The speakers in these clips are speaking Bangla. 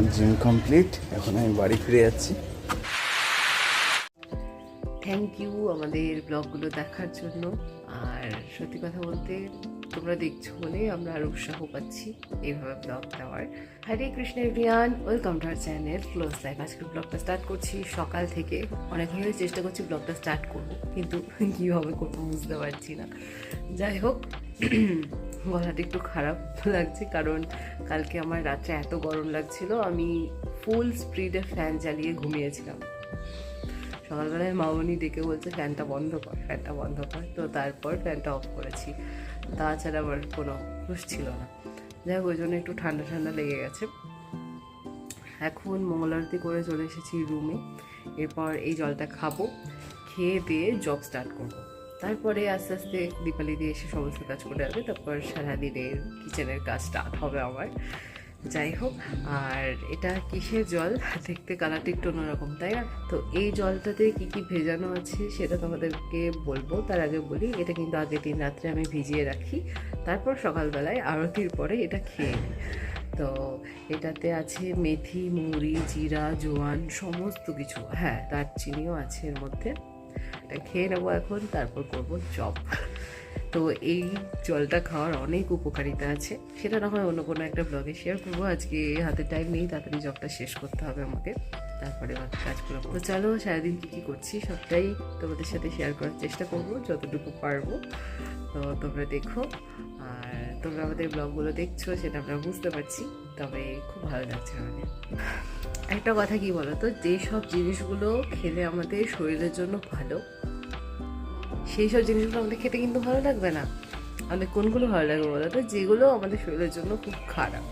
আমার জিম কমপ্লিট এখন আমি বাড়ি ফিরে যাচ্ছি। থ্যাংক ইউ আমাদের ব্লগগুলো দেখার জন্য। আর সত্যি কথা বলতে তোমরা দেখছ বলে আমরা আরও উৎসাহ পাচ্ছি এইভাবে ব্লগ দেওয়ার। Hare Krishna everyone welcome to our channel close life আজকে ব্লগটা স্টার্ট করছি সকাল থেকে। অনেকভাবে চেষ্টা করছি ব্লগটা স্টার্ট করব, কিন্তু কীভাবে করব বুঝতে পারছি না। যাই হোক গলাটা একটু খারাপ লাগছে, কারণ কালকে আমার রাত্রে এত গরম লাগছিল, আমি ফুল স্পিডে ফ্যান চালিয়ে ঘুমিয়েছিলাম। সকালবেলায় মামনি ডেকে বলছে ফ্যানটা বন্ধ কর ফ্যানটা বন্ধ কর। তো তারপর ফ্যানটা অফ করেছি। তাছাড়া আমার কোনো হুশ ছিল না। যাই হোক ওই জন্য একটু ঠান্ডা ঠান্ডা লেগে গেছে। এখন মঙ্গলারতি করে চলে এসেছি রুমে এরপর এই জলটা খাব, খেয়ে দিয়ে জব স্টার্ট করব। তারপরে আস্তে আস্তে দীপালি দিয়ে এসে সমস্ত কাজ করে আসবে। তারপর সারাদিনের কিচেনের কাজ স্টার্ট হবে আমার। যাই হোক, আর এটা কিসের জল? দেখতে কালারটা একটু অন্যরকম, তাই না? তো এই জলটাতে কি কি ভেজানো আছে সেটা তোমাদেরকে বলব। তার আগে বলি, এটা কিন্তু আগের দিন রাত্রে আমি ভিজিয়ে রাখি। তারপর সকালবেলায় আরতির পরে এটা খেয়ে নিই। তো এটাতে আছে মেথি, মুড়ি, জিরা, জোয়ান, সমস্ত কিছু। হ্যাঁ দারচিনিও আছে এর মধ্যে। খেয়ে নেব এখন, তারপর করব জব তো এই জলটা খাওয়ার অনেক উপকারিতা আছে। সেটা না হয় অন্য কোনো একটা ব্লগে শেয়ার করব। আজকে হাতে টাইম নেই, তাড়াতাড়ি জবটা শেষ করতে হবে আমাকে। তারপরে বাকি কাজগুলো তো চলো, সারাদিন কী কী করছি সবটাই তোমাদের সাথে শেয়ার করার চেষ্টা করব, যতটুকু পারব। তো তোমরা দেখো, আর তোমরা আমাদের ব্লগগুলো দেখছ সেটা আমরা বুঝতে পারছি, তবে খুব ভালো লাগছে আমাদের। একটা কথা কি বলো তো যেসব জিনিসগুলো খেলে আমাদের শরীরের জন্য ভালো, সেই সব জিনিসগুলো আমাদের খেতে কিন্তু ভালো লাগবে না। আমাদের কোনগুলো ভালো লাগবে বলো তো যেগুলো আমাদের শরীরের জন্য খুব খারাপ।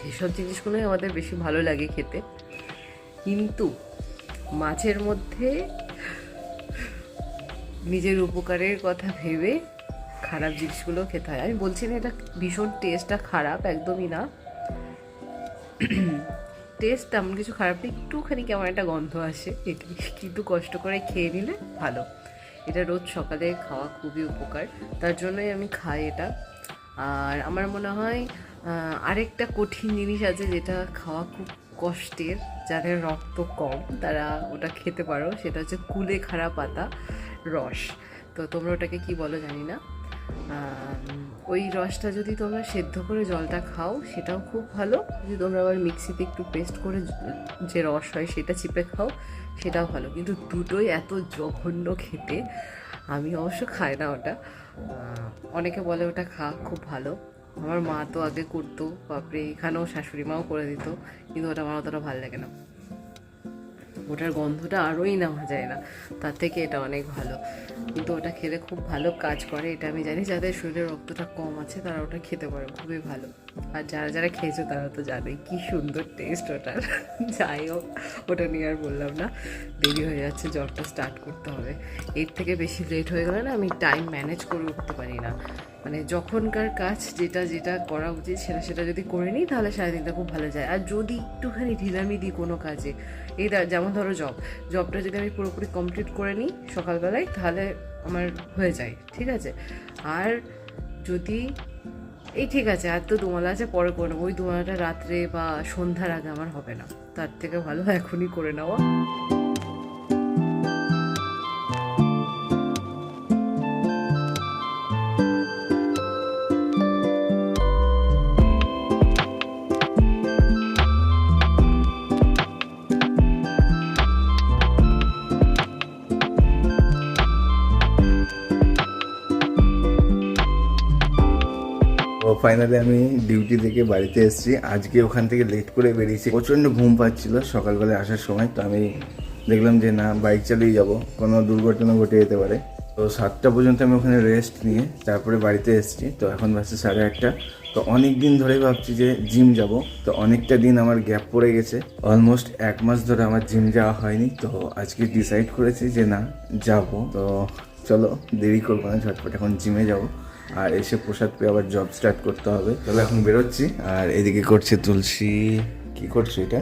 সেসব জিনিসগুলোই আমাদের বেশি ভালো লাগে খেতে। কিন্তু মাছের মধ্যে নিজের উপকারের কথা ভেবে খারাপ জিনিসগুলো খেতে হয়। আমি বলছি না, এটা ভীষণ টেস্টটা খারাপ, একদমই না। টেস্ট তেমন কিছু খারাপ নেই, একটুখানি কেমন একটা গন্ধ আসে। এটি কিন্তু কষ্ট করে খেয়ে নিলে ভালো। এটা রোজ সকালে খাওয়া খুবই উপকার। তার জন্যই আমি খাই এটা। আর আমার মনে হয় আরেকটা কঠিন জিনিস আছে যেটা খাওয়া খুব কষ্টের, যাদের রক্ত কম, তারা ওটা খেতে পারো। সেটা হচ্ছে কুলে খাড়া পাতা রস। তো তোমরা ওটাকে কি বলো জানি না। ওই রসটা যদি তোমরা সেদ্ধ করে জলটা খাও, সেটাও খুব ভালো। যদি তোমরা আবার মিক্সিতে একটু পেস্ট করে যে রস হয়, সেটা চিপে খাও, সেটাও ভালো। কিন্তু দুটোই এত জঘন্য খেতে, আমি অবশ্য খাই না ওটা। অনেকে বলে ওটা খা খুব ভালো। আমার মা তো আগে করতো, বাপরে, এখানেও শাশুড়ি মাও করে দিত, কিন্তু ওটা আমার অতটা ভালো লাগে না। ওটার গন্ধটা আরোই নেওয়া যায় না, তার থেকে এটা অনেক ভালো। কিন্তু ওটা খেলে খুব ভালো কাজ করে, এটা আমি জানি যাদের শরীরে রক্তটা কম আছে, তারা ওটা খেতে পারে, খুবই ভালো। আর যারা যারা খেয়েছো তারা তো জানোই, কি সুন্দর টেস্ট ওটার। যাই হোক, ওটা নিয়ে আর বললাম না, দেরি হয়ে যাচ্ছে, জ্বরটা স্টার্ট করতে হবে। এর থেকে বেশি লেট হয়ে গেলে না আমি টাইম ম্যানেজ করে উঠতে পারি না। মানে যখনকার কাজ যেটা যেটা করা উচিত সেটা সেটা যদি করে নিই, তাহলে সারাদিনটা খুব ভালো যায়। আর যদি একটুখানি ঢিলামি দিই কোনো কাজে, এই যেমন ধরো জব জবটা যদি আমি পুরোপুরি কমপ্লিট করে নিই সকালবেলায়, তাহলে আমার হয়ে যায়, ঠিক আছে? আর যদি, এই ঠিক আছে, আর তো দুমালা আছে, পরে করে নেব। ওই দুমালাটা রাত্রে বা সন্ধ্যার আগে আমার হবে না। তার থেকে ভালো এখনই করে নেওয়া। ফাইনালি আমি ডিউটি থেকে বাড়িতে এসেছি। আজকে ওখান থেকে লেট করে বেরিয়েছি। প্রচণ্ড ঘুম পাচ্ছিল সকালবেলায় আসার সময়। তো আমি দেখলাম যে, না বাইক চালিয়ে যাব। কোনো দুর্ঘটনা ঘটে যেতে পারে। তো সাতটা পর্যন্ত আমি ওখানে রেস্ট নিয়ে তারপরে বাড়িতে এসেছি। তো এখন বাসে সাড়ে আটটা। তো অনেক দিন ধরেই ভাবছি যে জিম যাব। তো অনেকটা দিন আমার গ্যাপ পড়ে গেছে। অলমোস্ট এক মাস ধরে আমার জিম যাওয়া হয়নি। তো আজকে ডিসাইড করেছি যে, না, যাব। তো চলো, দেরি করব না, ঝটপট এখন জিমে যাব। আর এসে প্রসাদ পেয়ে আবার জব স্টার্ট করতে হবে। তবে এখন বেরোচ্ছি। আর এদিকে করছে তুলসী। কি করছ এটা?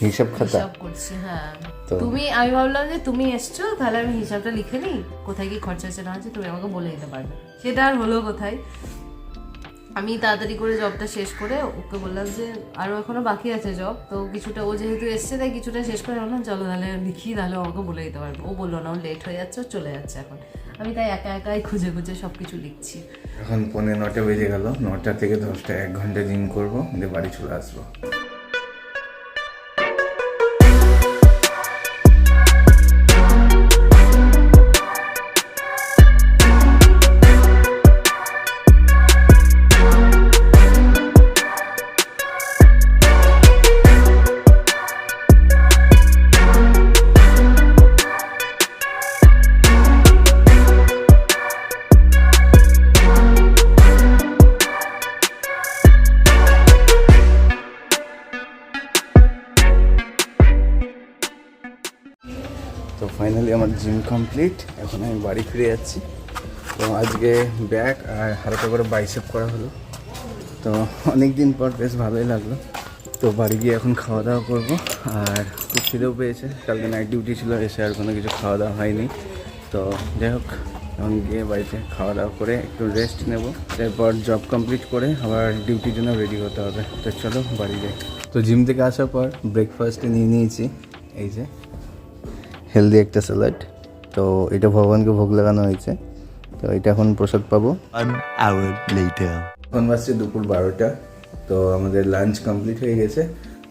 হিসাব খাতা। করছি হ্যাঁ। তুমি আমি ভাবলাম যে তুমি এসছো তাহলে আমি হিসাবটা লিখে নিই। কোথায় কি খরচা হচ্ছে না হচ্ছে তুমি আমাকে বলে দিতে পারবে। সেটা আর হলো কোথায়? আমি তাড়াতাড়ি করে জবটা শেষ করে ওকে বললাম যে আরও এখনও বাকি আছে জব তো কিছুটা ও যেহেতু এসছে তাই কিছুটা শেষ করে বললাম চলো তাহলে লিখি তাহলে আমাকে বলে দিতে পারবে। ও বলল না ও লেট হয়ে যাচ্ছে ও চলে যাচ্ছে এখন। আমি তাই একা একাই খুঁজে খুঁজে সব কিছু লিখছি। এখন পনেরো নটা বেজে গেল, নটা থেকে দশটা এক ঘণ্টা জিম করব বাড়ি চলে আসব। তো ফাইনালি আমার জিম কমপ্লিট এখন আমি বাড়ি ফিরে যাচ্ছি। তো আজকে ব্যাক আর হালকা করে বাইসেপ করা হলো। তো অনেক দিন পর বেশ ভালোই লাগল। তো বাড়ি গিয়ে এখন খাওয়া দাওয়া করব। আর খুব খিদেও পেয়েছে। কালকে নাইট ডিউটি ছিল, এসে আর কোনো কিছু খাওয়া দাওয়া হয়নি। তো যাই হোক, এখন গিয়ে বাড়িতে খাওয়া দাওয়া করে একটু রেস্ট নেব। এরপর জব কমপ্লিট করে আবার ডিউটির জন্য রেডি হতে হবে। তো চলো বাড়ি যাই। তো জিম থেকে আসার পর ব্রেকফাস্টে নিয়ে নিয়েছি। এই যে হেলদি একটা স্যালাড তো এটা ভগবানকে ভোগ লাগানো হয়েছে। তো এটা এখন প্রসাদ পাবো. এখন বাজছে দুপুর বারোটা। তো আমাদের লাঞ্চ কমপ্লিট হয়ে গেছে।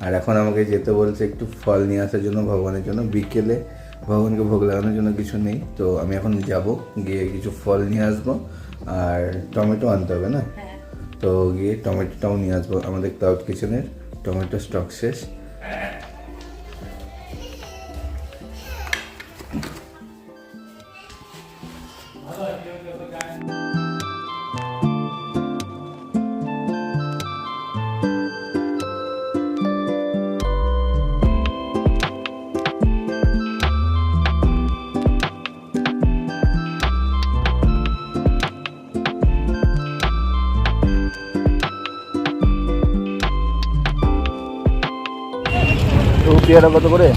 আর এখন আমাকে যেতে বলছে একটু ফল নিয়ে আসার জন্য ভগবানের জন্য। বিকেলে ভগবানকে ভোগ লাগানোর জন্য কিছু নেই। তো আমি এখন যাব গিয়ে কিছু ফল নিয়ে আসব। আর টমেটো আনতে হবে না? তো গিয়ে টমেটোটাও নিয়ে আসব। আমাদের ক্লাউড কিচেনের টমেটো স্টক শেষ। পেয়ারা কত করে?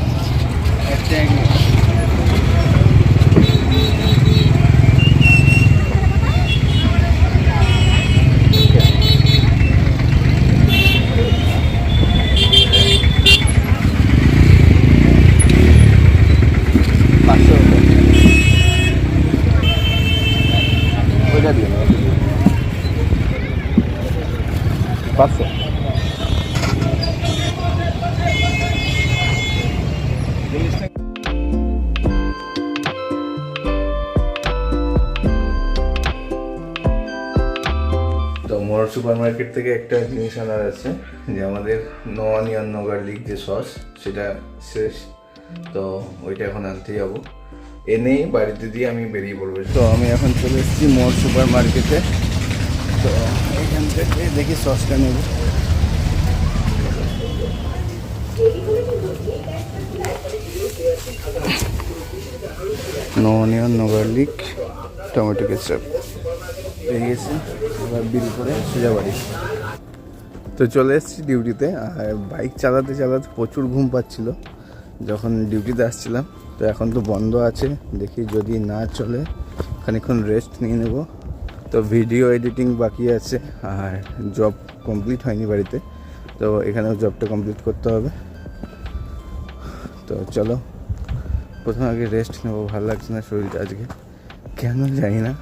তো মোর সুপার মার্কেট থেকে একটা জিনিস আনার আছে, যে আমাদের নো অনিয়ন নো গার্লিক যে সস, সেটা শেষ। তো ওইটা এখন আনতে যাব। এনেই বাড়িতে দিয়ে আমি বেরিয়ে পড়ব। তো আমি এখন চলে এসেছি মোর সুপার মার্কেটে তো এখান থেকে দেখি সসটা নেব। No onion no garlic tomato ketchup. পেয়ে এবার বিল করে সোজা বাড়ি। তো চলে এসেছি ডিউটিতে আর বাইক চালাতে চালাতে প্রচুর ঘুম পাচ্ছিল। যখন ডিউটিতে আসছিলাম, তো এখন তো বন্ধ আছে, দেখি যদি না চলে খানিক্ষণ রেস্ট নিয়ে নেব। তো ভিডিও এডিটিং বাকি আছে, আর জব কমপ্লিট হয়নি বাড়িতে, তো এখানেও জবটা কমপ্লিট করতে হবে। তো চলো, প্রথমে আগে রেস্ট নেব, ভালো লাগছে না শরীরটা আজকে। কেন জানি না।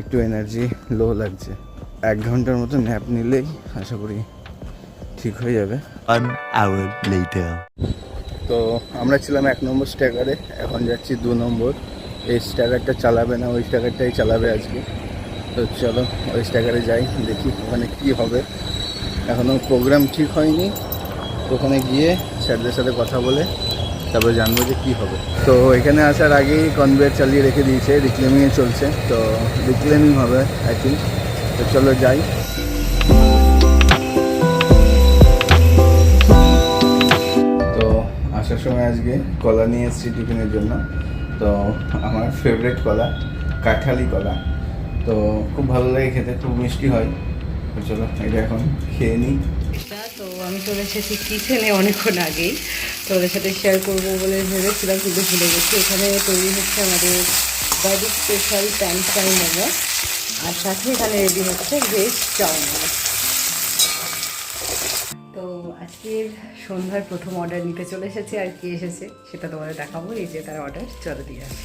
একটু এনার্জি লো লাগছে। এক ঘণ্টার মতো ন্যাপ নিলেই আশা করি ঠিক হয়ে যাবে। One hour later. তো আমরা ছিলাম এক নম্বর স্ট্যাকারে এখন যাচ্ছি দু নম্বর। এই স্ট্যাকারটা চালাবে না ওই স্ট্যাগারটাই চালাবে আজকে। তো চলো ওই স্ট্যাকারে যাই দেখি ওখানে কি হবে। এখনও প্রোগ্রাম ঠিক হয়নি। ওখানে গিয়ে স্যারদের সাথে কথা বলে তারপরে জানব যে কী হবে। তো এখানে আসার আগেই কনভেয়ার চালিয়ে রেখে দিয়েছে রিক্লেমিংয়ে চলছে। তো রিক্লেমিং হবে আই থিঙ্ক তো চলো যাই। তো আসার সময় আজকে কলা নিয়ে এসেছি টিফিনের জন্য। তো আমার ফেভারিট কলা, কাঁঠালি কলা। তো খুব ভালো লাগে খেতে, খুব মিষ্টি হয়। চলো, এটা এখন খেয়ে নিই। তো আমি চলে এসেছি কিচেনে অনেকক্ষণ আগেই। তো ওদের সাথে শেয়ার করব বলে ভেবেছিলাম, কিন্তু ভুলে গেছি। এখানে তৈরি হচ্ছে আমাদের বাড়ির স্পেশাল প্যান ফ্রাই মোমো। আর সাথে এখানে রেডি হচ্ছে ভেজ চাউমিন তো আজকের সন্ধ্যার প্রথম অর্ডার নিতে চলে এসেছে আর কি এসেছে সেটা তোমাদের দেখাবো, এই যে তার অর্ডার চলো দিয়ে আসি।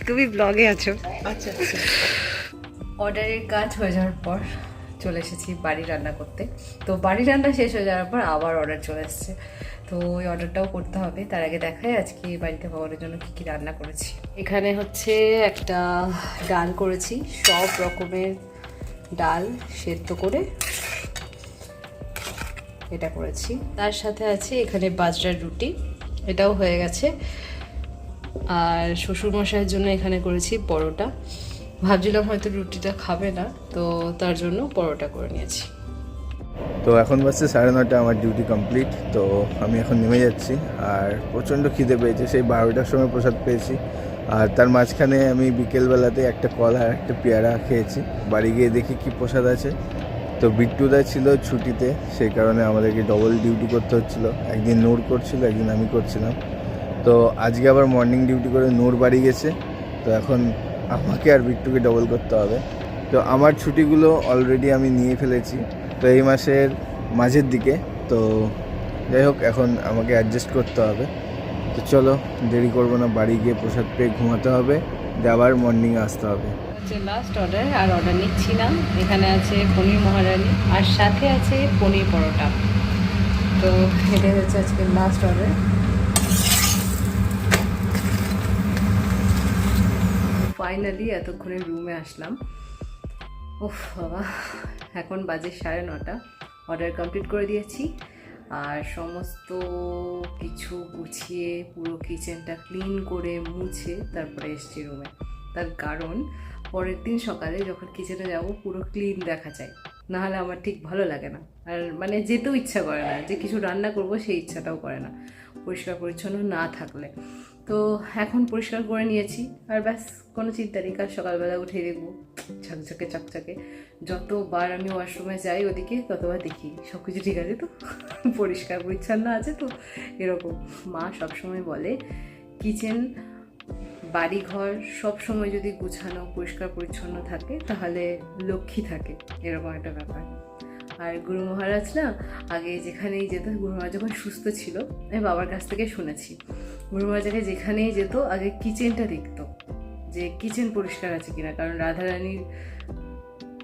তুমি ব্লগে আছো। আচ্ছা আচ্ছা। অর্ডারের কাজ হয়ে যাওয়ার পর চলে এসেছি বাড়ি রান্না করতে। তো বাড়ি রান্না শেষ হয়ে যাওয়ার পর আবার অর্ডার চলে এসেছে। তো ওই অর্ডারটাও করতে হবে। তার আগে দেখাই আজকে বাড়িতে ভগবানের জন্য কী কী রান্না করেছি। এখানে হচ্ছে একটা ডাল করেছি। সব রকমের ডাল সেদ্ধ করে এটা করেছি। তার সাথে আছে এখানে বাজরার রুটি। এটাও হয়ে গেছে। আর শ্বশুরমশাইয়ের জন্য এখানে করেছি পরোটা। ভাবছিলাম হয়তো রুটিটা খাবে না, তো তার জন্য পরোটা করে নিয়েছি। তো এখন বাজছে সাড়ে নটা আমার ডিউটি কমপ্লিট তো আমি এখন নেমে যাচ্ছি, আর প্রচণ্ড খিদে পেয়েছে, সেই বারোটার সময় প্রসাদ পেয়েছি। আর তার মাঝখানে আমি বিকেলবেলাতে একটা কলা আর একটা পেয়ারা খেয়েছি, বাড়ি গিয়ে দেখি কি প্রসাদ আছে। তো বিট্টুদা ছিল ছুটিতে, সেই কারণে আমাদেরকে ডবল ডিউটি করতে হচ্ছিল। একদিন নূর করছিল, একদিন আমি করছিলাম। তো আজকে আবার মর্নিং ডিউটি করে নূর বাড়ি গেছে, তো এখন আমাকে আর বিট্টুকে ডবল করতে হবে। তো আমার ছুটিগুলো অলরেডি আমি নিয়ে ফেলেছি। তো এই মাসের মাঝের দিকে। তো যাই হোক, এখন আমাকে অ্যাডজাস্ট করতে হবে। তো চলো, দেরি করব না, বাড়ি গিয়ে প্রসাদ পেয়ে ঘুমাতে হবে। দিয়ে আবার মর্নিংয়ে আসতে হবে। লাস্ট অর্ডার আর অর্ডার নিচ্ছি না। এখানে আছে পনির মহারানি, আর সাথে আছে পনির পরোটা। তো এটাই হচ্ছে আজকে লাস্ট অর্ডার ফাইনালি এতক্ষণে রুমে আসলাম। উফ, বাবা। এখন বাজে সাড়ে নটা। অর্ডার কমপ্লিট করে দিয়েছি। আর সমস্ত কিছু গুছিয়ে পুরো কিচেনটা ক্লিন করে মুছে তারপরে এসছি রুমে তার কারণ, পরের দিন সকালে যখন কিচেনে যাব, পুরো ক্লিন দেখা যায়। নাহলে আমার ঠিক ভালো লাগে না। আর মানে যেতেও ইচ্ছা করে না। যে কিছু রান্না করব সেই ইচ্ছাটাও করে না। পরিষ্কার পরিচ্ছন্ন না থাকলে। তো এখন পরিষ্কার করে নিয়েছি। আর ব্যাস, কোনো চিন্তা নেই, কাল সকালবেলা উঠে দেখব। ঝকঝকে, চকচকে। যতবার আমি ওয়াশরুমে যাই ওদিকে, ততবার দেখি সব কিছু ঠিক আছে তো। পরিষ্কার, পরিচ্ছন্ন আছে তো, এরকম। মা সবসময় বলে, কিচেন, বাড়িঘর সব সময় যদি গুছানো, পরিষ্কার, পরিচ্ছন্ন থাকে, তাহলে লক্ষ্মী থাকে। এরকম একটা ব্যাপার। আর গুরু মহারাজ না আগে যেখানেই যেত, গুরু মহারাজ যখন সুস্থ ছিল, আমি বাবার কাছ থেকে শুনেছি। গুরু মহারাজ আগে যেখানেই যেত, আগে কিচেনটা দেখতো যে কিচেন পরিষ্কার আছে কিনা। কারণ রাধারানীর,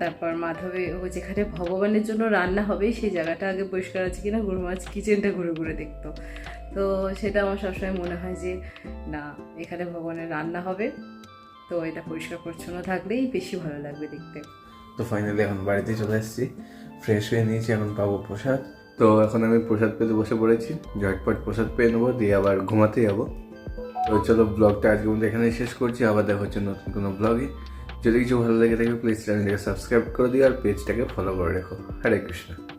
তারপর মাধবে ও যেখানে ভগবানের জন্য রান্না হবে, সেই জায়গাটা আগে পরিষ্কার আছে কিনা, গুরু মহারাজ কিচেনটা ঘুরে ঘুরে দেখতো। তো সেটা আমার সবসময় মনে হয় যে, না, এখানে ভগবানের রান্না হবে, তো এটা পরিষ্কার পরিচ্ছন্ন থাকলেই বেশি ভালো লাগবে দেখতে। তো ফাইনালি এখন বাড়িতে চলে এসেছি। ফ্রেশ হয়ে নিয়েছি, এখন পাবো প্রসাদ। তো এখন আমি প্রসাদ পেতে বসে পড়েছি। ঝটপট প্রসাদ পেয়ে নেব, দিয়ে আবার ঘুমাতে যাব। তো চলো ব্লগটা আজকে মধ্যে এখানেই শেষ করছি। আবার দেখা হচ্ছে নতুন কোনো ব্লগে যদি কিছু ভালো লেগে থাকে প্লিজ চ্যানেলটাকে সাবস্ক্রাইব করে দিও আর পেজটাকে ফলো করে রেখো। হরে কৃষ্ণ।